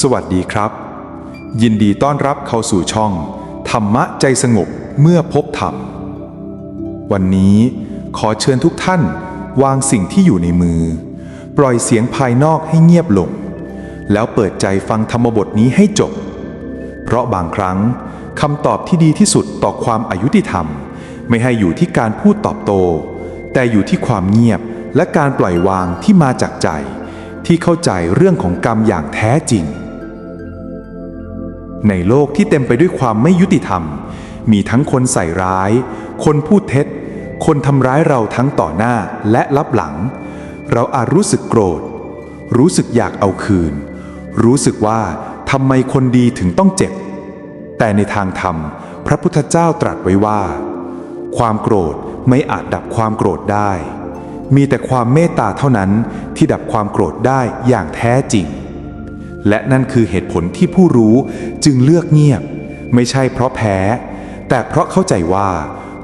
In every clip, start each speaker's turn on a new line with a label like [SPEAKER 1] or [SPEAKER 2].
[SPEAKER 1] สวัสดีครับ ยินดีต้อนรับเข้าสู่ช่อง ธรรมะใจสงบเมื่อพบธรรม วันนี้ขอเชิญทุกท่านวางสิ่งที่อยู่ในมือ ปล่อยเสียงภายนอกให้เงียบลง แล้วเปิดใจฟังธรรมบทนี้ให้จบ เพราะบางครั้งคำตอบที่ดีที่สุดต่อความอายุติธรรม ไม่ให้อยู่ที่การพูดตอบโต้แต่อยู่ที่ความเงียบและการปล่อยวางที่มาจากใจ ที่เข้าใจเรื่องของกรรมอย่างแท้จริง ในโลกที่เต็มไปด้วยความไม่ยุติธรรม มีทั้งคนใส่ร้าย คนพูดเท็จ คนทำร้ายเราทั้งต่อหน้าและลับหลัง เราอาจรู้สึกโกรธ รู้สึกอยากเอาคืน รู้สึกว่าทำไมคนดีถึงต้องเจ็บ แต่ในทางธรรม พระพุทธเจ้าตรัสไว้ว่า ความโกรธไม่อาจดับความโกรธได้ มีแต่ความเมตตาเท่านั้นที่ดับความโกรธได้อย่างแท้จริง และนั่นคือเหตุผลที่ผู้รู้จึงเลือกเงียบ ไม่ใช่เพราะแพ้ แต่เพราะเข้าใจว่า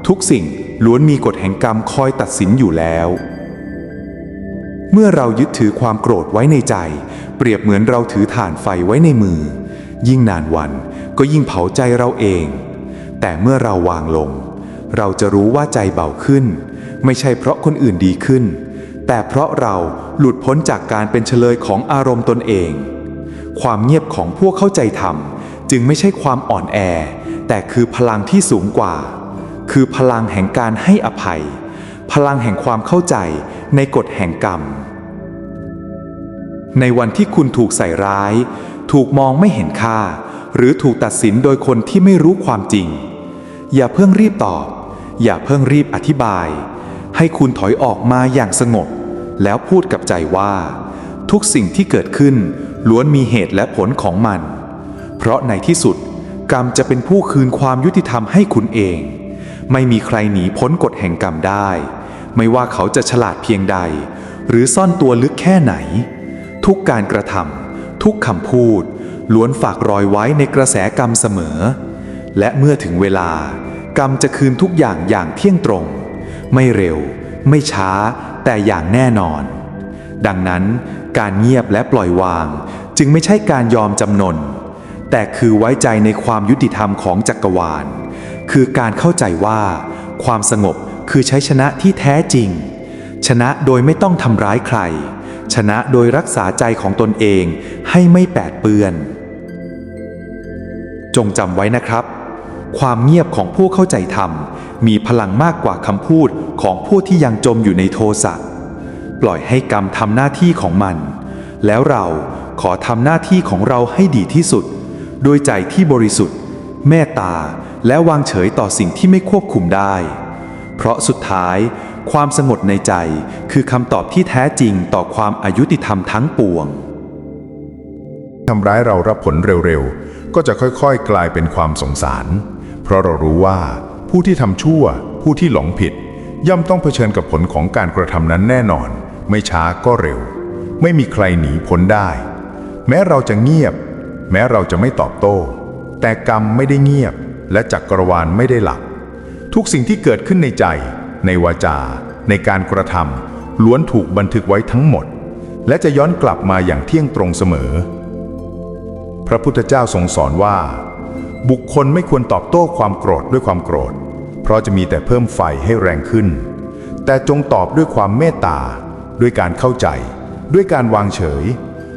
[SPEAKER 1] ทุกสิ่งล้วนมีกฎแห่งกรรมคอยตัดสินอยู่แล้ว เมื่อเรายึดถือความโกรธไว้ในใจ เปรียบเหมือนเราถือถ่านไฟไว้ในมือ ยิ่งนานวันก็ยิ่งเผาใจเราเอง แต่เมื่อเราวางลง เราจะรู้ว่าใจเบาขึ้น ไม่ใช่เพราะคนอื่นดีขึ้น แต่เพราะเราหลุดพ้นจากการเป็นเฉลยของอารมณ์ตนเอง ความเงียบของพวกเข้าใจธรรม จึงไม่ใช่ความอ่อนแอ แต่คือพลังที่สูงกว่า คือพลังแห่งการให้อภัย พลังแห่งความเข้าใจในกฎแห่งกรรม ในวันที่คุณถูกใส่ร้าย ถูกมองไม่เห็นค่า หรือถูกตัดสินโดยคนที่ไม่รู้ความจริง อย่าเพิ่งรีบตอบ อย่าเพิ่งรีบอธิบาย ให้คุณถอยออกมาอย่างสงบ แล้วพูดกับใจว่า ทุกสิ่งที่เกิดขึ้น ล้วนมีเหตุและผลของมัน เพราะในที่สุดกรรมจะเป็นผู้คืนความยุติธรรมให้คุณเอง ไม่มีใครหนีพ้นกฎแห่งกรรมได้ ไม่ว่าเขาจะฉลาดเพียงใด หรือซ่อนตัวลึกแค่ไหน ทุกการกระทำทุกคำพูด ล้วนฝากรอยไว้ในกระแสกรรมเสมอ และเมื่อถึงเวลา กรรมจะคืนทุกอย่างอย่างเที่ยงตรง ไม่เร็ว ไม่ช้า แต่อย่างแน่นอน ดังนั้น การเงียบและปล่อยวาง จึงไม่ใช่การยอมจำนน แต่คือไว้ใจในความยุติธรรมของจักรวาล คือการเข้าใจว่า ความสงบคือใช้ชนะที่แท้จริง ชนะโดยไม่ต้องทำร้ายใคร ชนะโดยรักษาใจของตนเองให้ไม่แปดเปื้อน จงจำไว้นะครับ ความเงียบของผู้เข้าใจธรรมมีพลังมากกว่าคำพูดของผู้ที่ยังจมอยู่ในโทสะ ปล่อยให้กรรมทำหน้าที่ของมัน แล้วเราขอทำหน้าที่ของเราให้ดีที่สุด โดยใจที่บริสุทธิ์ เมตตา และวางเฉยต่อสิ่งที่ไม่ควบคุมได้ เพราะสุดท้าย ความสงบในใจคือคำตอบที่แท้จริงต่อความอายุติธรรมทั้งปวง
[SPEAKER 2] ทำร้ายเรารับผลเร็วๆ ก็จะค่อยๆ กลายเป็นความสงสาร เพราะเรารู้ว่าผู้ที่ทำชั่ว ผู้ที่หลงผิด ย่อมต้องเผชิญกับผลของการกระทำนั้นแน่นอน ไม่ช้าก็เร็ว ไม่มีใครหนีพ้นได้ แม้เราจะเงียบ แม้เราจะไม่ตอบโต้ แต่กรรมไม่ได้เงียบ และจักรวาลไม่ได้หลับทุกสิ่งที่เกิดขึ้นในใจ ในวาจา ในการกระทำล้วนถูกบันทึกไว้ทั้งหมด และจะย้อนกลับมาอย่างเที่ยงตรงเสมอ พระพุทธเจ้าทรงสอนว่า บุคคลไม่ควรตอบโต้ความโกรธด้วยความโกรธ เพราะจะมีแต่เพิ่มไฟให้แรงขึ้น แต่จงตอบด้วยความเมตตา ด้วยการเข้าใจ ด้วยการวางเฉย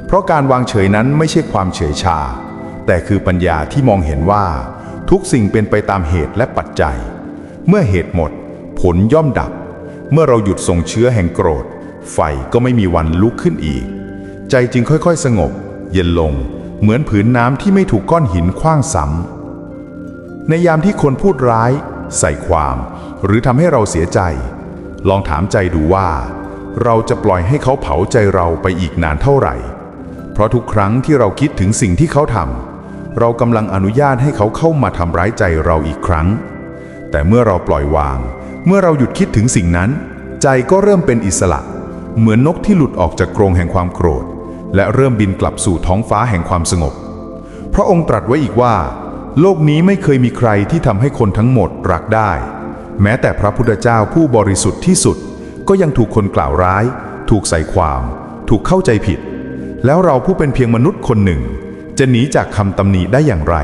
[SPEAKER 2] เพราะการวางเฉยนั้นไม่ใช่ความเฉยชา แต่คือปัญญาที่มองเห็นว่า ทุกสิ่งเป็นไปตามเหตุและปัจจัย เมื่อเหตุหมด ผลย่อมดับ เมื่อเราหยุดส่งเชื้อแห่งโกรธ ไฟก็ไม่มีวันลุกขึ้นอีก ใจจึงค่อยๆ สงบ เย็นลง เหมือนผืนน้ำที่ไม่ถูกก้อนหินคว้างซ้ำในยามที่คนพูดร้าย ใส่ความ หรือทำให้เราเสียใจ ลองถามใจดูว่า เราจะปล่อยให้เขาเผาใจเราไปอีกนานเท่าไหร่ เพราะทุกครั้งที่เราคิดถึงสิ่งที่เขาทำเรากำลังอนุญาตให้เขาเข้ามาทำร้ายใจเราอีกครั้ง แต่เมื่อเราปล่อยวาง เมื่อเราหยุดคิดถึงสิ่งนั้น ใจก็เริ่มเป็นอิสระ เหมือนนกที่หลุดออกจากกรงแห่งความโกรธ และเริ่มบินกลับสู่ท้องฟ้าแห่งความสงบ พระองค์ตรัสไว้อีกว่า โลกนี้ไม่เคยมีใครที่ทำให้คนทั้งหมดรักได้ แม้แต่พระพุทธเจ้าผู้บริสุทธิ์ที่สุด ก็ยังถูกคนกล่าวร้าย ถูกใส่ความ ถูกเข้าใจผิด แล้วเราผู้เป็นเพียงมนุษย์คนหนึ่ง
[SPEAKER 3] จะหนีจากคำตำหนิได้อย่างไร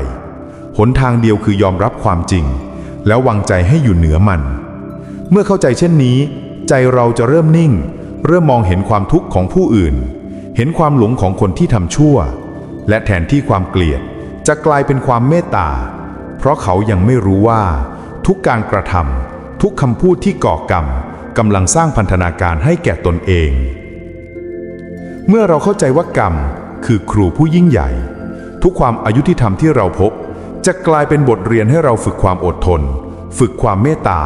[SPEAKER 3] หนทางเดียวคือยอมรับความจริง แล้ววางใจให้อยู่เหนือมัน เมื่อเข้าใจเช่นนี้ ใจเราจะเริ่มนิ่ง เริ่มมองเห็นความทุกข์ของผู้อื่น เห็นความหลงของคนที่ทำชั่ว และแทนที่ความเกลียดจะกลายเป็นความเมตตา เพราะเขายังไม่รู้ว่า ทุกการกระทำทุกคำพูดที่ก่อกรรม กำลังสร้างพันธนาการให้แก่ตนเอง เมื่อเราเข้าใจว่ากรรมคือครูผู้ยิ่งใหญ่ ทุกความอายุที่ธรรมที่เราพบ จะกลายเป็นบทเรียนให้เราฝึกความอดทน ฝึกความเมตตา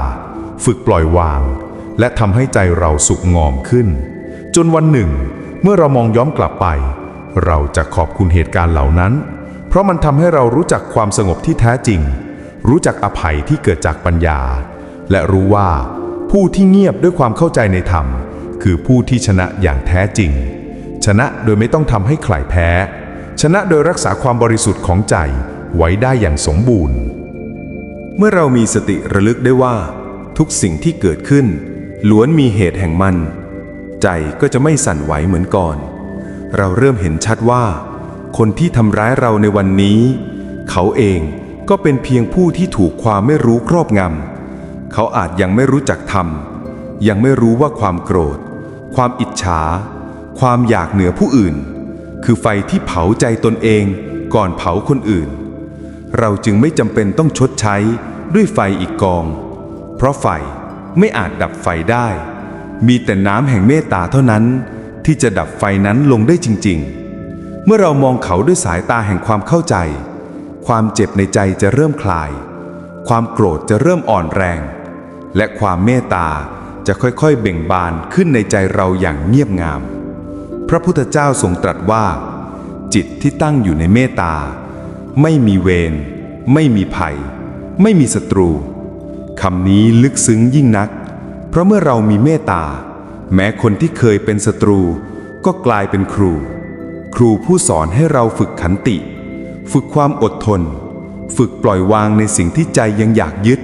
[SPEAKER 3] ฝึกปล่อยวาง และทำให้ใจเราสุขงอมขึ้น จนวันหนึ่ง เมื่อเรามองย้อนกลับไป เราจะขอบคุณเหตุการณ์เหล่านั้น เพราะมันทำให้เรารู้จักความสงบที่แท้จริง รู้จักอภัยที่เกิดจากปัญญา และรู้ว่า ผู้ที่เงียบด้วยความเข้าใจในธรรม คือผู้ที่ชนะอย่างแท้จริง ชนะโดยไม่ต้องทำให้ใครแพ้ ชนะโดยรักษาความบริสุทธิ์ของใจไว้ได้อย่างสมบูรณ์
[SPEAKER 1] เมื่อเรามีสติระลึกได้ว่า ทุกสิ่งที่เกิดขึ้น ล้วนมีเหตุแห่งมัน ใจก็จะไม่สั่นไหวเหมือนก่อน เราเริ่มเห็นชัดว่า คนที่ทำร้ายเราในวันนี้ เขาเองก็เป็นเพียงผู้ที่ถูกความไม่รู้ครอบงำ เขาอาจยังไม่รู้จักธรรม ยังไม่รู้ว่าความโกรธ ความอิจฉา ความอยากเหนือผู้อื่น คือไฟที่เผาใจตนเองก่อนเผาคนอื่น เราจึงไม่จำเป็นต้องชดใช้ด้วยไฟอีกกอง เพราะไฟไม่อาจดับไฟได้ มีแต่น้ำแห่งเมตตาเท่านั้น ที่จะดับไฟนั้นลงได้จริง ๆ เมื่อเรามองเขาด้วยสายตาแห่งความเข้าใจ ความเจ็บในใจจะเริ่มคลาย ความโกรธจะเริ่มอ่อนแรง และความเมตตาจะค่อยๆ เบ่งบานขึ้นในใจเราอย่างเงียบงาม พระพุทธเจ้าทรงตรัสว่า จิตที่ตั้งอยู่ในเมตตา ไม่มีเวรไม่มีภัย ไม่มีศัตรูคำนี้ลึกซึ้งยิ่งนัก เพราะเมื่อเรามีเมตตา แม้คนที่เคยเป็นศัตรู ก็กลายเป็นครู ครูผู้สอนให้เราฝึกขันติ ฝึกความอดทน ฝึกปล่อยวางในสิ่งที่ใจยังอยากยึด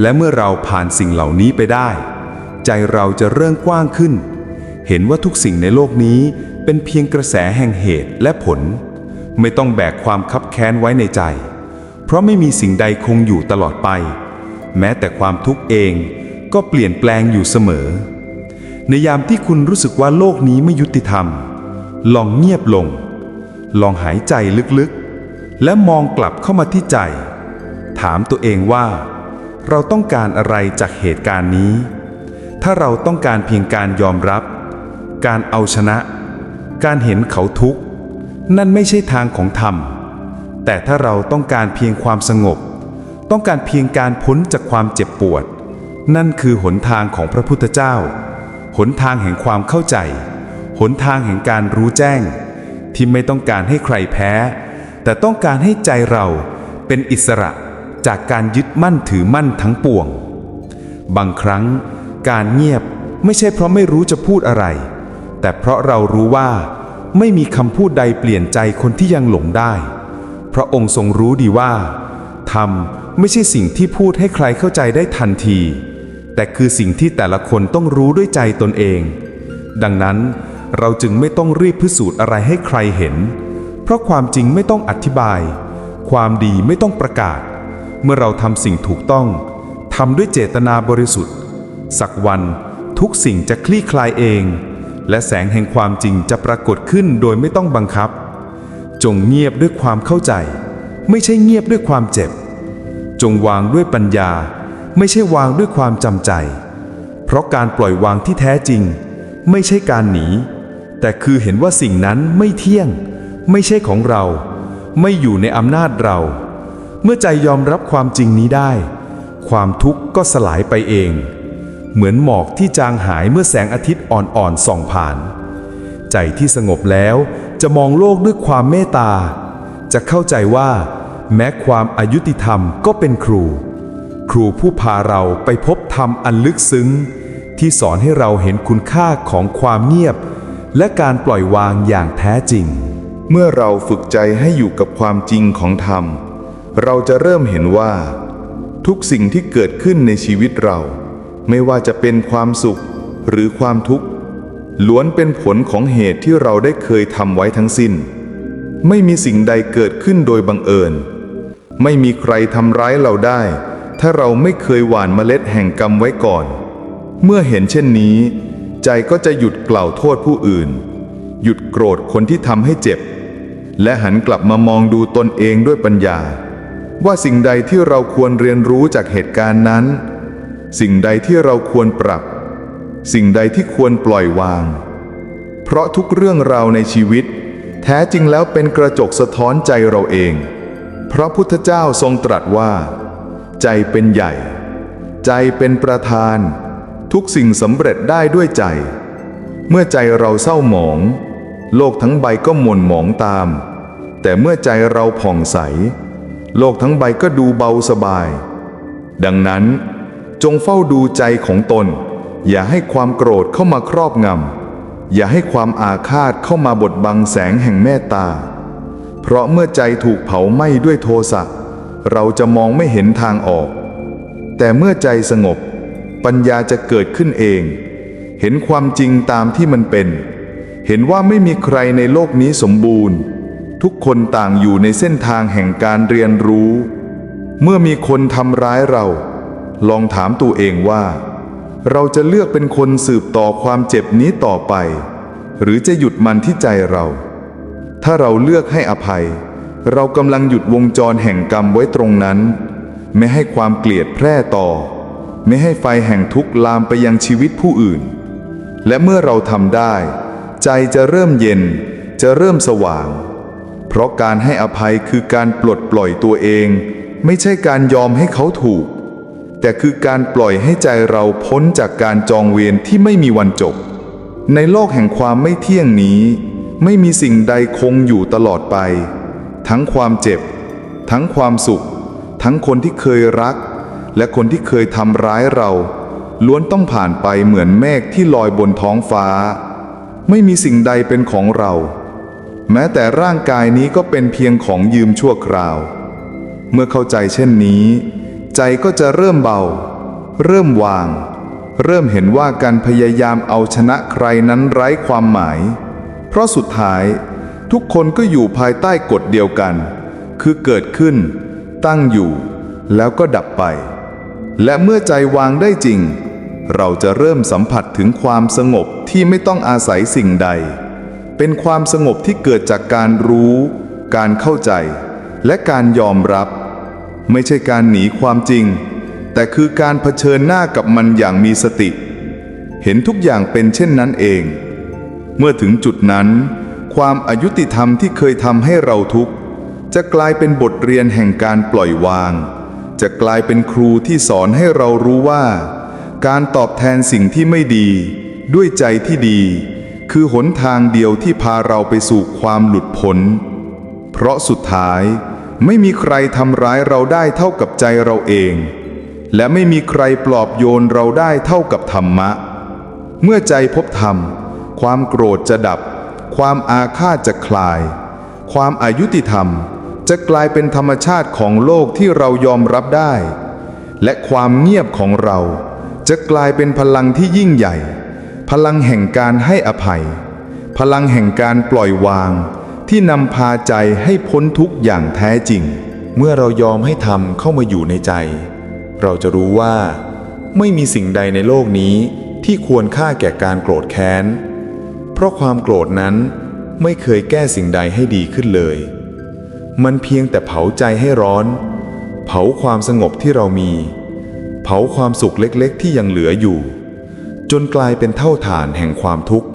[SPEAKER 1] และเมื่อเราผ่านสิ่งเหล่านี้ไปได้ ใจเราจะเริ่มกว้างขึ้น เห็นว่าทุกสิ่งในโลกนี้เป็นเพียงกระแสแห่งเหตุและผล ไม่ต้องแบกความคับแค้นไว้ในใจ เพราะไม่มีสิ่งใดคงอยู่ตลอดไป แม้แต่ความทุกข์เองก็เปลี่ยนแปลงอยู่เสมอ ในยามที่คุณรู้สึกว่าโลกนี้ไม่ยุติธรรม ลองเงียบลง ลองหายใจลึกๆ และมองกลับเข้ามาที่ใจ ถามตัวเองว่า เราต้องการอะไรจากเหตุการณ์นี้ ถ้าเราต้องการเพียงการยอมรับ การเอาชนะ การเห็นเขาทุกข์ นั่นไม่ใช่ทางของธรรม แต่ถ้าเราต้องการเพียงความสงบ ต้องการเพียงการพ้นจากความเจ็บปวด นั่นคือหนทางของพระพุทธเจ้า หนทางแห่งความเข้าใจ หนทางแห่งการรู้แจ้ง ที่ไม่ต้องการให้ใครแพ้ แต่ต้องการให้ใจเราเป็นอิสระ จากการยึดมั่นถือมั่นทั้งปวง บางครั้งการเงียบไม่ใช่เพราะไม่รู้จะพูดอะไร แต่เพราะเรารู้ว่า ไม่มีคำพูดใดเปลี่ยนใจคนที่ยังหลงได้ พระองค์ทรงรู้ดีว่าธรรมไม่ใช่สิ่งที่พูดให้ใครเข้าใจได้ทันที แต่คือสิ่งที่แต่ละคนต้องรู้ด้วยใจตนเอง ดังนั้นเราจึงไม่ต้องรีบพิสูจน์อะไรให้ใครเห็น เพราะความจริงไม่ต้องอธิบาย ความดีไม่ต้องประกาศ เมื่อเราทำสิ่งถูกต้องทำด้วยเจตนาบริสุทธิ์ สักวันทุกสิ่งจะคลี่คลายเอง และแสงแห่งความจริงจะปรากฏขึ้นโดยไม่ต้องบังคับ จงเงียบด้วยความเข้าใจ ไม่ใช่เงียบด้วยความเจ็บ จงวางด้วยปัญญา ไม่ใช่วางด้วยความจำใจ เพราะการปล่อยวางที่แท้จริง ไม่ใช่การหนี แต่คือเห็นว่าสิ่งนั้นไม่เที่ยง ไม่ใช่ของเรา ไม่อยู่ในอำนาจเรา เมื่อใจยอมรับความจริงนี้ได้ ความทุกข์ก็สลายไปเอง เหมือนหมอกที่จางหายเมื่อแสงอาทิตย์อ่อนๆส่องผ่าน ใจที่สงบแล้วจะมองโลกด้วยความเมตตา จะเข้าใจว่า แม้ความอายุติธรรมก็เป็นครู ครูผู้พาเราไปพบธรรมอันลึกซึ้ง ที่สอนให้เราเห็นคุณค่าของความเงียบ และการปล่อยวางอย่างแท้จริง
[SPEAKER 3] เมื่อเราฝึกใจให้อยู่กับความจริงของธรรม เราจะเริ่มเห็นว่า ทุกสิ่งที่เกิดขึ้นในชีวิตเรา ไม่ว่าจะเป็นความสุขหรือความทุกข์ล้วนเป็นผลของเหตุที่เราได้เคยทำไว้ทั้งสิ้น
[SPEAKER 1] ไม่มีสิ่งใดเกิดขึ้นโดยบังเอิญ ไม่มีใครทำร้ายเราได้ ถ้าเราไม่เคยหว่านเมล็ดแห่งกรรมไว้ก่อน เมื่อเห็นเช่นนี้ ใจก็จะหยุดกล่าวโทษผู้อื่น หยุดโกรธคนที่ทำให้เจ็บ และหันกลับมามองดูตนเองด้วยปัญญา ว่าสิ่งใดที่เราควรเรียนรู้จากเหตุการณ์นั้น สิ่งใดที่เราควรปรับ สิ่งใดที่ควรปล่อยวาง เพราะทุกเรื่องราวในชีวิต แท้จริงแล้วเป็นกระจกสะท้อนใจเราเอง พระพุทธเจ้าทรงตรัสว่า ใจเป็นใหญ่ ใจเป็นประธาน ทุกสิ่งสำเร็จได้ด้วยใจ เมื่อใจเราเศร้าหมอง โลกทั้งใบก็หม่นหมองตาม แต่เมื่อใจเราผ่องใส โลกทั้งใบก็ดูเบาสบาย ดังนั้นจงเฝ้าดูใจของตน อย่าให้ความโกรธเข้ามาครอบงำ อย่าให้ความอาฆาตเข้ามาบดบังแสงแห่งเมตตา เพราะเมื่อใจถูกเผาไหม้ด้วยโทสะเราจะมองไม่เห็นทางออก แต่เมื่อใจสงบ ปัญญาจะเกิดขึ้นเอง เห็นความจริงตามที่มันเป็น เห็นว่าไม่มีใครในโลกนี้สมบูรณ์ ทุกคนต่างอยู่ในเส้นทางแห่งการเรียนรู้ เมื่อมีคนทำร้ายเรา ลองถามตัวเองว่า เราจะเลือกเป็นคนสืบต่อความเจ็บนี้ต่อไป หรือจะหยุดมันที่ใจเรา ถ้าเราเลือกให้อภัย เรากำลังหยุดวงจรแห่งกรรมไว้ตรงนั้น ไม่ให้ความเกลียดแพร่ต่อ ไม่ให้ไฟแห่งทุกข์ลามไปยังชีวิตผู้อื่น และเมื่อเราทำได้ ใจจะเริ่มเย็น จะเริ่มสว่าง ราะการให้อภัยคือการปลดปล่อยตัวเอง ไม่ใช่การยอมให้เขาถูก แต่คือการปล่อยให้ใจเราพ้นจากการจองเวรที่ไม่มีวันจบ ในโลกแห่งความไม่เที่ยงนี้ ไม่มีสิ่งใดคงอยู่ตลอดไป ทั้งความเจ็บ ทั้งความสุข ทั้งคนที่เคยรัก และคนที่เคยทำร้ายเรา ล้วนต้องผ่านไปเหมือนเมฆที่ลอยบนท้องฟ้า ไม่มีสิ่งใดเป็นของเรา แม้แต่ร่างกายนี้ก็เป็นเพียงของยืมชั่วคราว เมื่อเข้าใจเช่นนี้ ใจก็จะเริ่มเบา เริ่มวาง เริ่มเห็นว่าการพยายามเอาชนะใครนั้นไร้ความหมาย เพราะสุดท้ายทุกคนก็อยู่ภายใต้กฎเดียวกัน คือเกิดขึ้น ตั้งอยู่ แล้วก็ดับไป และเมื่อใจวางได้จริง เราจะเริ่มสัมผัสถึงความสงบที่ไม่ต้องอาศัยสิ่งใด เป็นความสงบที่เกิดจากการรู้ การเข้าใจ และการยอมรับ ไม่ใช่การหนีความจริง แต่คือการเผชิญหน้ากับมันอย่างมีสติ เห็นทุกอย่างเป็นเช่นนั้นเอง เมื่อถึงจุดนั้น ความอายุติธรรมที่เคยทำให้เราทุกข์ จะกลายเป็นบทเรียนแห่งการปล่อยวาง จะกลายเป็นครูที่สอนให้เรารู้ว่า การตอบแทนสิ่งที่ไม่ดี ด้วยใจที่ดี คือหนทางเดียวที่พาเราไปสู่ความหลุดพ้น เพราะสุดท้ายไม่มีใครทำร้ายเราได้เท่ากับใจเราเอง และไม่มีใครปลอบโยนเราได้เท่ากับธรรมะ เมื่อใจพบธรรม ความโกรธจะดับ ความอาฆาตจะคลาย ความอายุติธรรมจะกลายเป็นธรรมชาติของโลกที่เรายอมรับได้ และความเงียบของเราจะกลายเป็นพลังที่ยิ่งใหญ่ พลังแห่งการให้อภัย พลังแห่งการปล่อยวาง ที่นำพาใจให้พ้นทุกอย่างแท้จริง
[SPEAKER 4] เมื่อเรายอมให้ธรรมเข้ามาอยู่ในใจ เราจะรู้ว่า ไม่มีสิ่งใดในโลกนี้ที่ควรค่าแก่การโกรธแค้น เพราะความโกรธนั้นไม่เคยแก้สิ่งใดให้ดีขึ้นเลย มันเพียงแต่เผาใจให้ร้อน เผาความสงบที่เรามี เผาความสุขเล็กๆ ที่ยังเหลืออยู่ จนกลายเป็นเท่าฐานแห่งความทุกข์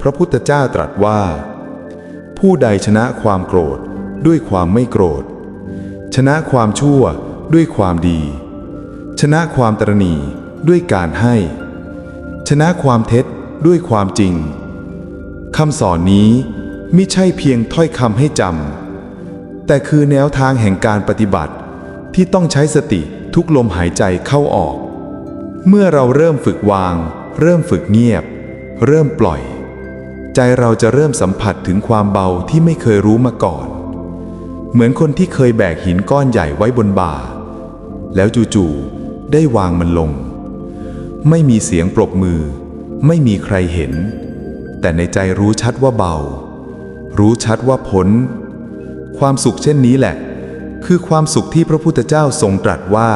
[SPEAKER 4] พระพุทธเจ้าตรัสว่า ผู้ใดชนะความโกรธด้วยความไม่โกรธ ชนะความชั่วด้วยความดี ชนะความตรณีด้วยการให้ ชนะความเท็จด้วยความจริงคำสอนนี้มิใช่เพียงถ้อยคำให้จำแต่คือแนวทางแห่งการปฏิบัติที่ต้องใช้สติทุกลมหายใจเข้าออก เมื่อเราเริ่มฝึกวาง เริ่มฝึกเงียบ เริ่มปล่อย ใจเราจะเริ่มสัมผัสถึงความเบาที่ไม่เคยรู้มาก่อน เหมือนคนที่เคยแบกหินก้อนใหญ่ไว้บนบ่า แล้วจู่ๆได้วางมันลง ไม่มีเสียงปรบมือ ไม่มีใครเห็น แต่ในใจรู้ชัดว่าเบา
[SPEAKER 1] รู้ชัดว่าผลความสุขเช่นนี้แหละ คือความสุขที่พระพุทธเจ้าทรงตรัสว่า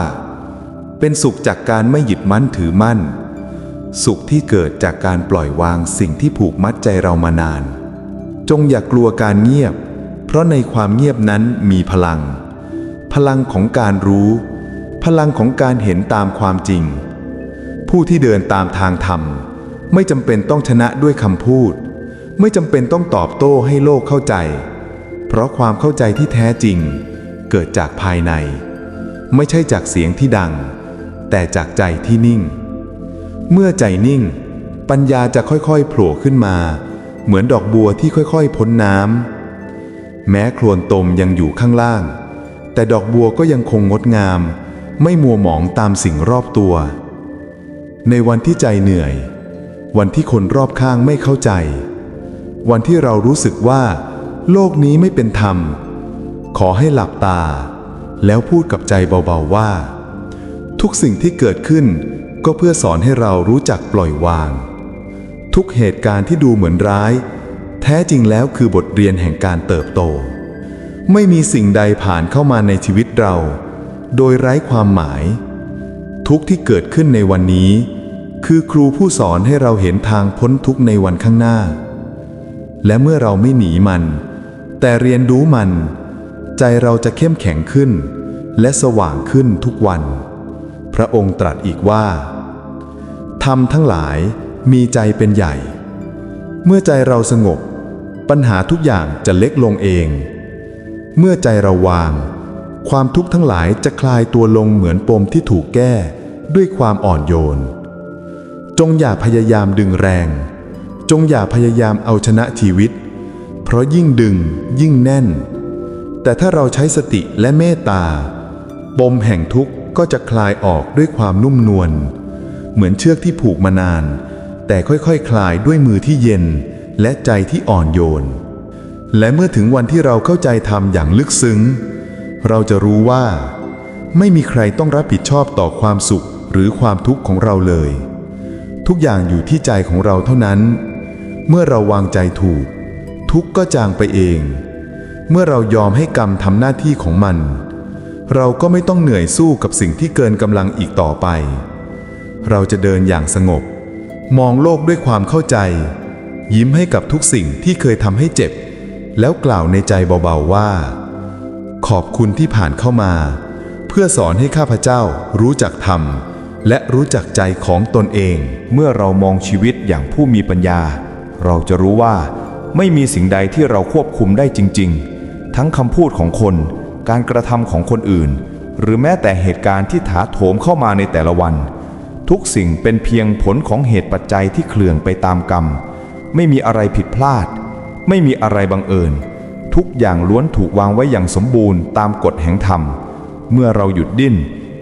[SPEAKER 1] เป็นสุขจากการไม่หยึดมั่นถือมั่น สุขที่เกิดจากการปล่อยวางสิ่งที่ผูกมัดใจเรามานาน จงอย่ากลัวการเงียบ เพราะในความเงียบนั้นมีพลัง พลังของการรู้ พลังของการเห็นตามความจริง ผู้ที่เดินตามทางธรรม ไม่จำเป็นต้องชนะด้วยคำพูด ไม่จำเป็นต้องตอบโต้ให้โลกเข้าใจ เพราะความเข้าใจที่แท้จริง เกิดจากภายใน ไม่ใช่จากเสียงที่ดัง แต่จากใจที่นิ่ง เมื่อใจนิ่ง ปัญญาจะค่อยๆโผล่ขึ้นมา เหมือนดอกบัวที่ค่อยๆพ้นน้ำแม้โคลนตมยังอยู่ข้างล่าง แต่ดอกบัวก็ยังคงงดงาม ไม่มัวหมองตามสิ่งรอบตัว ในวันที่ใจเหนื่อย วันที่คนรอบข้างไม่เข้าใจ วันที่เรารู้สึกว่า โลกนี้ไม่เป็นธรรม ขอให้หลับตา แล้วพูดกับใจเบาๆว่า ทุกสิ่งที่เกิดขึ้นก็เพื่อสอนให้เรารู้จักปล่อยวาง ทุกเหตุการณ์ที่ดูเหมือนร้าย แท้จริงแล้วคือบทเรียนแห่งการเติบโต ไม่มีสิ่งใดผ่านเข้ามาในชีวิตเรา โดยไร้ความหมาย ทุกที่เกิดขึ้นในวันนี้ คือครูผู้สอนให้เราเห็นทางพ้นทุกในวันข้างหน้า และเมื่อเราไม่หนีมัน แต่เรียนรู้มัน ใจเราจะเข้มแข็งขึ้น และสว่างขึ้นทุกวัน ระองค์ตรัสอีกว่าธรรมทั้งหลายมีใจเป็นใหญ่ เมื่อใจเราสงบ ปัญหาทุกอย่างจะเล็กลงเอง เมื่อใจเราวาง ความทุกข์ทั้งหลายจะคลายตัวลงเหมือนปมที่ถูกแก้ด้วยความอ่อนโยน จงอย่าพยายามดึงแรง จงอย่าพยายามเอาชนะชีวิต เพราะยิ่งดึงยิ่งแน่น แต่ถ้าเราใช้สติและเมตตา ปมแห่งทุกข์ ก็จะคลายออกด้วยความนุ่มนวล เหมือนเชือกที่ผูกมานาน แต่ค่อยๆคคลายด้วยมือที่เย็นและใจที่อ่อนโยน และเมื่อถึงวันที่เราเข้าใจธรรมอย่างลึกซึ้ง เราจะรู้ว่า ไม่มีใครต้องรับผิดชอบต่อความสุขหรือความทุกข์ของเราเลย ทุกอย่างอยู่ที่ใจของเราเท่านั้น เมื่อเราวางใจถูก ทุกข์ก็จางไปเอง เมื่อเรายอมให้กรรมทำหน้าที่ของมัน เราก็ไม่ต้องเหนื่อยสู้กับสิ่งที่เกินกำลังอีกต่อไป เราจะเดินอย่างสงบ มองโลกด้วยความเข้าใจ ยิ้มให้กับทุกสิ่งที่เคยทำให้เจ็บ แล้วกล่าวในใจเบาๆว่า ขอบคุณที่ผ่านเข้ามา เพื่อสอนให้ข้าพเจ้ารู้จักธรรม และรู้จักใจของตนเอง
[SPEAKER 5] เมื่อเรามองชีวิตอย่างผู้มีปัญญา เราจะรู้ว่า ไม่มีสิ่งใดที่เราควบคุมได้จริง ๆ ทั้งคำพูดของคน การกระทำของคนอื่น หรือแม้แต่เหตุการณ์ที่ถาโถมเข้ามาในแต่ละวัน ทุกสิ่งเป็นเพียงผลของเหตุปัจจัยที่เคลื่อนไปตามกรรม ไม่มีอะไรผิดพลาด ไม่มีอะไรบังเอิญ ทุกอย่างล้วนถูกวางไว้อย่างสมบูรณ์ตามกฎแห่งธรรม เมื่อเราหยุดดิ้น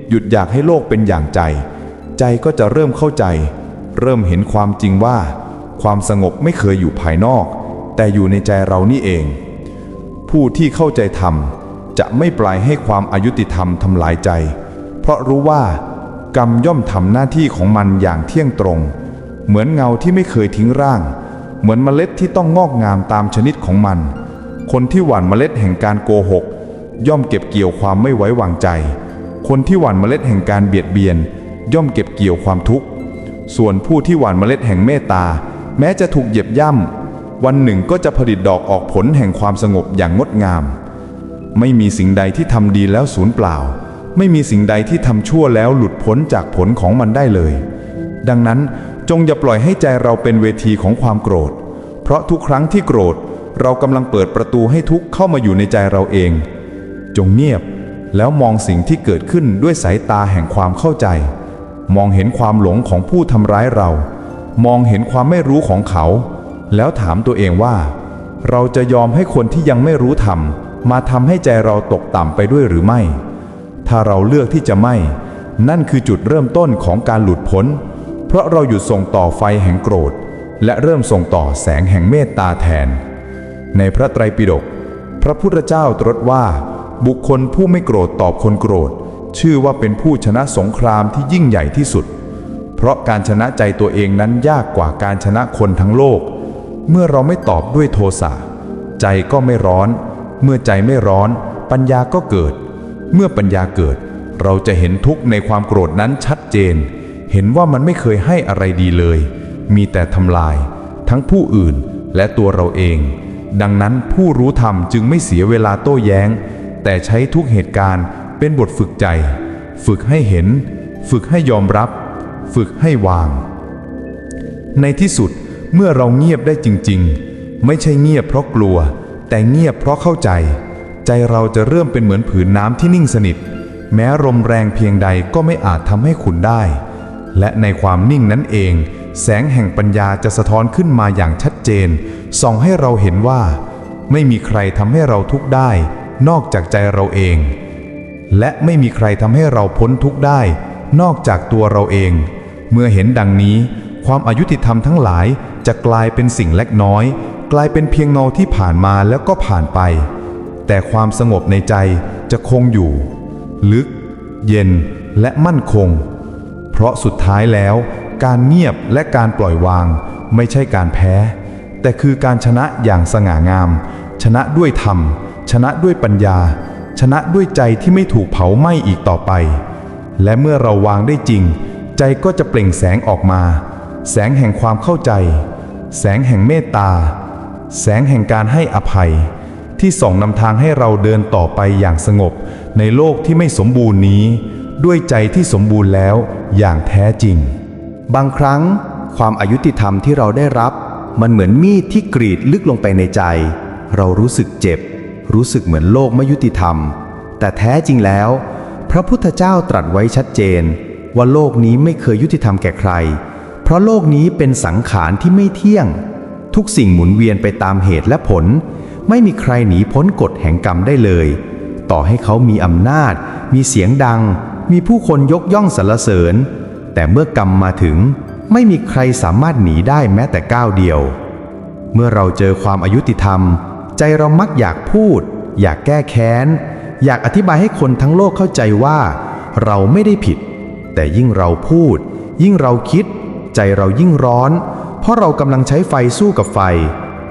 [SPEAKER 5] หยุดอยากให้โลกเป็นอย่างใจ ใจก็จะเริ่มเข้าใจ เริ่มเห็นความจริงว่า ความสงบไม่เคยอยู่ภายนอก แต่อยู่ในใจเรานี่เอง ผู้ที่เข้าใจธรรม จะไม่ปล่อยให้ความอายุติธรรมทำลายใจ เพราะรู้ว่ากรรมย่อมทำหน้าที่ของมันอย่างเที่ยงตรง เหมือนเงาที่ไม่เคยทิ้งร่าง เหมือนเมล็ดที่ต้องงอกงามตามชนิดของมัน คนที่หว่านเมล็ดแห่งการโกหก ย่อมเก็บเกี่ยวความไม่ไว้วางใจ คนที่หว่านเมล็ดแห่งการเบียดเบียน ย่อมเก็บเกี่ยวความทุกข์ ส่วนผู้ที่หว่านเมล็ดแห่งเมตตา แม้จะถูกเหยียบย่ำวันหนึ่งก็จะผลิตดอกออกผลแห่งความสงบอย่างงดงาม ไม่มีสิ่งใดที่ทำดีแล้วสูญเปล่า ไม่มีสิ่งใดที่ทำชั่วแล้วหลุดพ้นจากผลของมันได้เลย ดังนั้นจงอย่าปล่อยให้ใจเราเป็นเวทีของความโกรธ เพราะทุกครั้งที่โกรธ เรากำลังเปิดประตูให้ทุกข์เข้ามาอยู่ในใจเราเอง จงเงียบแล้วมองสิ่งที่เกิดขึ้นด้วยสายตาแห่งความเข้าใจ มองเห็นความหลงของผู้ทำร้ายเรา มองเห็นความไม่รู้ของเขา แล้วถามตัวเองว่า เราจะยอมให้คนที่ยังไม่รู้ธรร มาทำให้ใจเราตกต่ำไปด้วยหรือไม่ ถ้าเราเลือกที่จะไม่ นั่นคือจุดเริ่มต้นของการหลุดพ้น เพราะเราหยุดส่งต่อไฟแห่งโกรธ และเริ่มส่งต่อแสงแห่งเมตตาแทน ในพระไตรปิฎกพระพุทธเจ้าตรัสว่า บุคคลผู้ไม่โกรธตอบคนโกรธ ชื่อว่าเป็นผู้ชนะสงครามที่ยิ่งใหญ่ที่สุด เพราะการชนะใจตัวเองนั้นยากกว่าการชนะคนทั้งโลก เมื่อเราไม่ตอบด้วยโทสะ
[SPEAKER 6] ใจก็ไม่ร้อน เมื่อใจไม่ร้อนปัญญาก็เกิด เมื่อปัญญาเกิด เราจะเห็นทุกข์ในความโกรธนั้นชัดเจน เห็นว่ามันไม่เคยให้อะไรดีเลย มีแต่ทำลาย ทั้งผู้อื่นและตัวเราเอง ดังนั้นผู้รู้ธรรมจึงไม่เสียเวลาโต้แย้ง แต่ใช้ทุกเหตุการณ์เป็นบทฝึกใจ ฝึกให้เห็น ฝึกให้ยอมรับ ฝึกให้วาง ในที่สุดเมื่อเราเงียบได้จริง ๆ ไม่ใช่เงียบเพราะกลัว แต่เงียบเพราะเข้าใจ ใจเราจะเริ่มเป็นเหมือนผืนน้ำที่นิ่งสนิท แม้ลมแรงเพียงใดก็ไม่อาจทำให้ขุนได้ และในความนิ่งนั้นเอง แสงแห่งปัญญาจะสะท้อนขึ้นมาอย่างชัดเจน ส่องให้เราเห็นว่า ไม่มีใครทำให้เราทุกข์ได้ นอกจากใจเราเอง และไม่มีใครทำให้เราพ้นทุกข์ได้ นอกจากตัวเราเอง เมื่อเห็นดังนี้ ความอายุติธรรมทั้งหลายจะกลายเป็นสิ่งเล็กน้อย กลายเป็นเพียงเงาที่ผ่านมาแล้วก็ผ่านไป แต่ความสงบในใจจะคงอยู่ ลึก เย็นและมั่นคง เพราะสุดท้ายแล้ว การเงียบและการปล่อยวาง ไม่ใช่การแพ้ แต่คือการชนะอย่างสง่างาม ชนะด้วยธรรม ชนะด้วยปัญญา ชนะด้วยใจที่ไม่ถูกเผาไหม้อีกต่อไป และเมื่อเราวางได้จริง ใจก็จะเปล่งแสงออกมา แสงแห่งความเข้าใจ แสงแห่งเมตตา แสงแห่งการให้อภัย ที่ส่องนำทางให้เราเดินต่อไปอย่างสงบ ในโลกที่ไม่สมบูรณ์นี้ ด้วยใจที่สมบูรณ์แล้วอย่างแท้จริง
[SPEAKER 1] บางครั้ง ความอายุติธรรมที่เราได้รับ มันเหมือนมีดที่กรีดลึกลงไปในใจ เรารู้สึกเจ็บ รู้สึกเหมือนโลกไม่ยุติธรรม แต่แท้จริงแล้ว พระพุทธเจ้าตรัสไว้ชัดเจน ว่าโลกนี้ไม่เคยยุติธรรมแก่ใคร เพราะโลกนี้เป็นสังขารที่ไม่เที่ยง ทุกสิ่งหมุนเวียนไปตามเหตุและผล ไม่มีใครหนีพ้นกฎแห่งกรรมได้เลย ต่อให้เขามีอำนาจ มีเสียงดัง มีผู้คนยกย่องสรรเสริญ แต่เมื่อกรรมมาถึง ไม่มีใครสามารถหนีได้แม้แต่ก้าวเดียว เมื่อเราเจอความอายุติธรรม ใจเรามักอยากพูด อยากแก้แค้น อยากอธิบายให้คนทั้งโลกเข้าใจว่า เราไม่ได้ผิด แต่ยิ่งเราพูด ยิ่งเราคิด ใจเรายิ่งร้อน ราะเรากำลังใช้ไฟสู้กับไฟ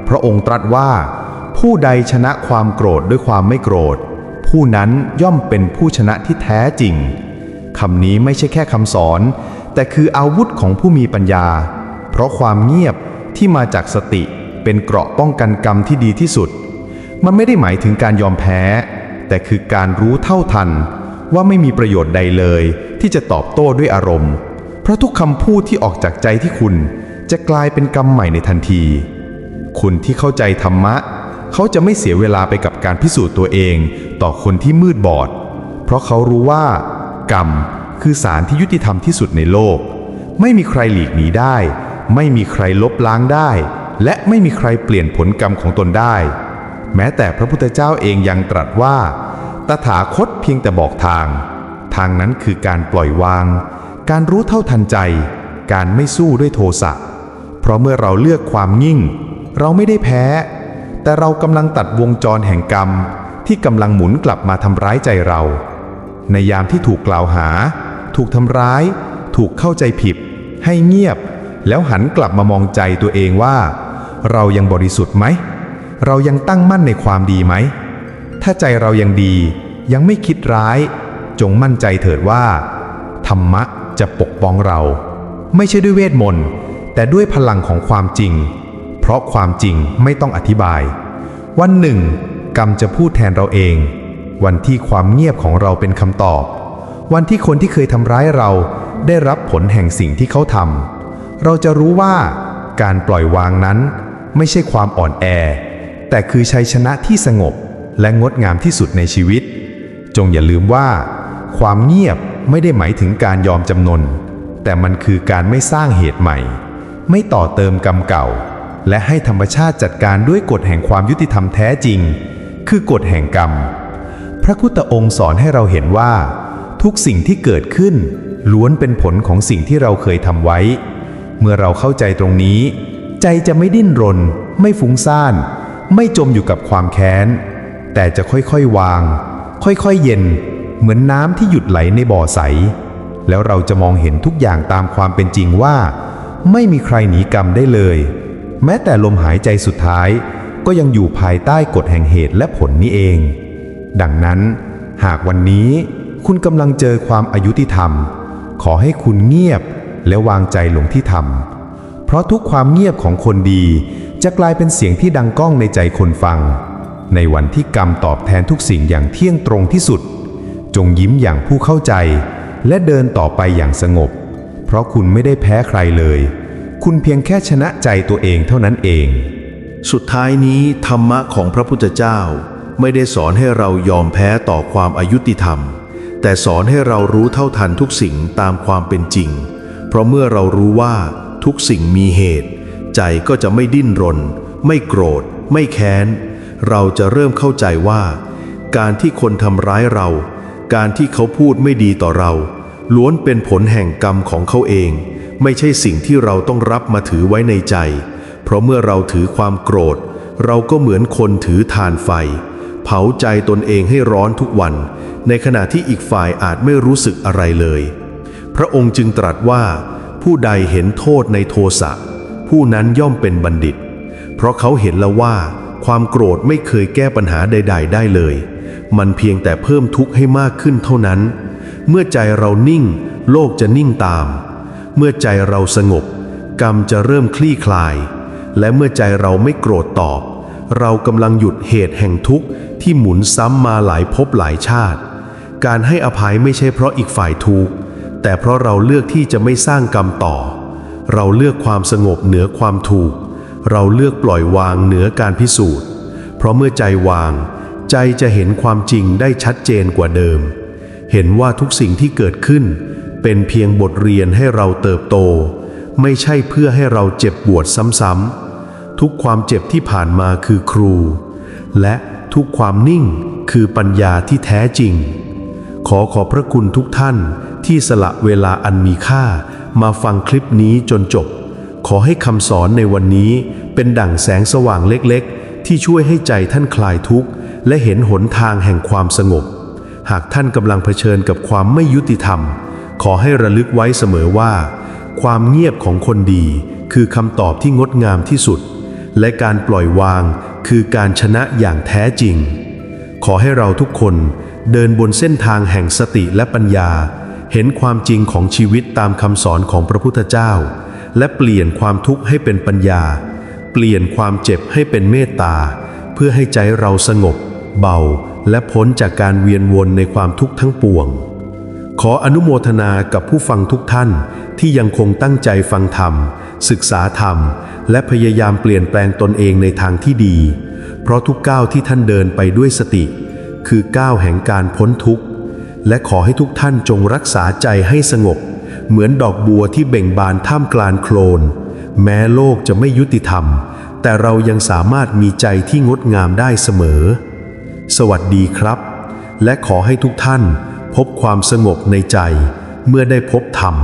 [SPEAKER 1] พระองค์ตรัสว่า ผู้ใดชนะความโกรธด้วยความไม่โกรธ ผู้นั้นย่อมเป็นผู้ชนะที่แท้จริงคำนี้ไม่ใช่แค่คำสอน แต่คืออาวุธของผู้มีปัญญา เพราะความเงียบที่มาจากสติเป็นเกราะป้องกันกรรมที่ดีที่สุด มันไม่ได้หมายถึงการยอมแพ้ แต่คือการรู้เท่าทัน ว่าไม่มีประโยชน์ใดเลย ที่จะตอบโต้ด้วยอารมณ์ เพราะทุกคำพูดที่ออกจากใจที่คุณ จะกลายเป็นกรรมใหม่ในทันทีคุณที่เข้าใจธรรมะ เขาจะไม่เสียเวลาไปกับการพิสูจน์ตัวเองต่อคนที่มืดบอด เพราะเขารู้ว่า กรรมคือสารที่ยุติธรรมที่สุดในโลก ไม่มีใครหลีกหนีได้ ไม่มีใครลบล้างได้ และไม่มีใครเปลี่ยนผลกรรมของตนได้ แม้แต่พระพุทธเจ้าเองยังตรัสว่า ตถาคตเพียงแต่บอกทาง ทางนั้นคือการปล่อยวาง การรู้เท่าทันใจ การไม่สู้ด้วยโทสะ เพราะเมื่อเราเลือกความยิ่ง เราไม่ได้แพ้ แต่เรากำลังตัดวงจรแห่งกรรมที่กำลังหมุนกลับมาทำร้ายใจเรา ในยามที่ถูกกล่าวหา ถูกทำร้าย ถูกเข้าใจผิด ให้เงียบ แล้วหันกลับมามองใจตัวเองว่า เรายังบริสุทธิ์ไหม เรายังตั้งมั่นในความดีไหม ถ้าใจเรายังดี ยังไม่คิดร้าย จงมั่นใจเถิดว่า ธรรมะจะปกป้องเรา ไม่ใช่ด้วยเวทมนต์ แต่ด้วยพลังของความจริง เพราะความจริงไม่ต้องอธิบาย วันหนึ่ง กรรมจะพูดแทนเราเอง วันที่ความเงียบของเราเป็นคำตอบ วันที่คนที่เคยทำร้ายเราได้รับผลแห่งสิ่งที่เขาทำเราจะรู้ว่าการปล่อยวางนั้น ไม่ใช่ความอ่อนแอ แต่คือชัยชนะที่สงบและงดงามที่สุดในชีวิต จงอย่าลืมว่า ความเงียบไม่ได้หมายถึงการยอมจำนน แต่มันคือการไม่สร้างเหตุใหม่ ไม่ต่อเติมกรรมเก่า และให้ธรรมชาติจัดการด้วยกฎแห่งความยุติธรรมแท้จริง คือกฎแห่งกรรม พระพุทธองค์สอนให้เราเห็นว่า ทุกสิ่งที่เกิดขึ้น ล้วนเป็นผลของสิ่งที่เราเคยทำไว้ เมื่อเราเข้าใจตรงนี้ ใจจะไม่ดิ้นรน ไม่ฟุ้งซ่าน ไม่จมอยู่กับความแค้น แต่จะค่อยๆวาง ค่อยๆเย็น เหมือนน้ำที่หยุดไหลในบ่อใสแล้วเราจะมองเห็นทุกอย่างตามความเป็นจริงว่า ไม่มีใครหนีกรรมได้เลย แม้แต่ลมหายใจสุดท้าย
[SPEAKER 7] ก็ยังอยู่ภายใต้กฎแห่งเหตุและผลนี้เอง ดังนั้น หากวันนี้คุณกำลังเจอความอายุติธรรม ขอให้คุณเงียบและวางใจลงที่ธรรม เพราะทุกความเงียบของคนดีจะกลายเป็นเสียงที่ดังก้องในใจคนฟัง ในวันที่กรรมตอบแทนทุกสิ่งอย่างเที่ยงตรงที่สุด จงยิ้มอย่างผู้เข้าใจ และเดินต่อไปอย่างสงบ เพราะคุณไม่ได้แพ้ใครเลย คุณเพียงแค่ชนะใจตัวเองเท่านั้นเอง
[SPEAKER 8] สุดท้ายนี้ธรรมะของพระพุทธเจ้า ไม่ได้สอนให้เรายอมแพ้ต่อความอายุติธรรม แต่สอนให้เรารู้เท่าทันทุกสิ่งตามความเป็นจริง เพราะเมื่อเรารู้ว่าทุกสิ่งมีเหตุ ใจก็จะไม่ดิ้นรน ไม่โกรธ ไม่แค้น เราจะเริ่มเข้าใจว่า การที่คนทำร้ายเรา การที่เขาพูดไม่ดีต่อเรา ล้วนเป็นผลแห่งกรรมของเขาเอง ไม่ใช่สิ่งที่เราต้องรับมาถือไว้ในใจ เพราะเมื่อเราถือความโกรธ เราก็เหมือนคนถือทานไฟ เผาใจตนเองให้ร้อนทุกวัน ในขณะที่อีกฝ่ายอาจไม่รู้สึกอะไรเลย พระองค์จึงตรัสว่า ผู้ใดเห็นโทษในโทสะผู้นั้นย่อมเป็นบัณฑิต เพราะเขาเห็นแล้วว่า ความโกรธไม่เคยแก้ปัญหาใด ๆ ได้เลย มันเพียงแต่เพิ่มทุกข์ให้มากขึ้นเท่านั้น เมื่อใจเรานิ่ง โลกจะนิ่งตาม เมื่อใจเราสงบ กรรมจะเริ่มคลี่คลาย และเมื่อใจเราไม่โกรธตอบ เรากำลังหยุดเหตุแห่งทุกข์ที่หมุนซ้ำมาหลายภพหลายชาติ การให้อภัยไม่ใช่เพราะอีกฝ่ายทุกข์แต่เพราะเราเลือกที่จะไม่สร้างกรรมต่อ เราเลือกความสงบเหนือความถูก เราเลือกปล่อยวางเหนือการพิสูจน์ เพราะเมื่อใจวาง ใจจะเห็นความจริงได้ชัดเจนกว่าเดิม เห็นว่าทุกสิ่งที่เกิดขึ้น เป็นเพียงบทเรียนให้เราเติบโต ไม่ใช่เพื่อให้เราเจ็บปวดซ้ำๆทุกความเจ็บที่ผ่านมาคือครู และทุกความนิ่งคือปัญญาที่แท้จริง ขอขอบพระคุณทุกท่านที่สละเวลาอันมีค่า มาฟังคลิปนี้จนจบ ขอให้คำสอนในวันนี้เป็นดั่งแสงสว่างเล็กๆ ที่ช่วยให้ใจท่านคลายทุกข์ และเห็นหนทางแห่งความสงบ หากท่านกำลังเผชิญกับความไม่ยุติธรรม ขอให้ระลึกไว้เสมอว่า ความเงียบของคนดี คือคำตอบที่งดงามที่สุด และการปล่อยวางคือการชนะอย่างแท้จริง ขอให้เราทุกคนเดินบนเส้นทางแห่งสติและปัญญา เห็นความจริงของชีวิตตามคำสอนของพระพุทธเจ้า และเปลี่ยนความทุกข์ให้เป็นปัญญา เปลี่ยนความเจ็บให้เป็นเมตตา เพื่อให้ใจเราสงบ เบา และพ้นจากการเวียนวนในความทุกข์ทั้งปวง ขออนุโมทนากับผู้ฟังทุกท่านที่ยังคงตั้งใจฟังธรรม ศึกษาธรรม และพยายามเปลี่ยนแปลงตนเองในทางที่ดี เพราะทุกก้าวที่ท่านเดินไปด้วยสติ คือก้าวแห่งการพ้นทุกข์ และขอให้ทุกท่านจงรักษาใจให้สงบ เหมือนดอกบัวที่เบ่งบานท่ามกลางโคลน แม้โลกจะไม่ยุติธรรม แต่เรายังสามารถมีใจที่งดงามได้เสมอ สวัสดีครับ และขอให้ทุกท่านพบความสงบในใจเมื่อได้พบธรรม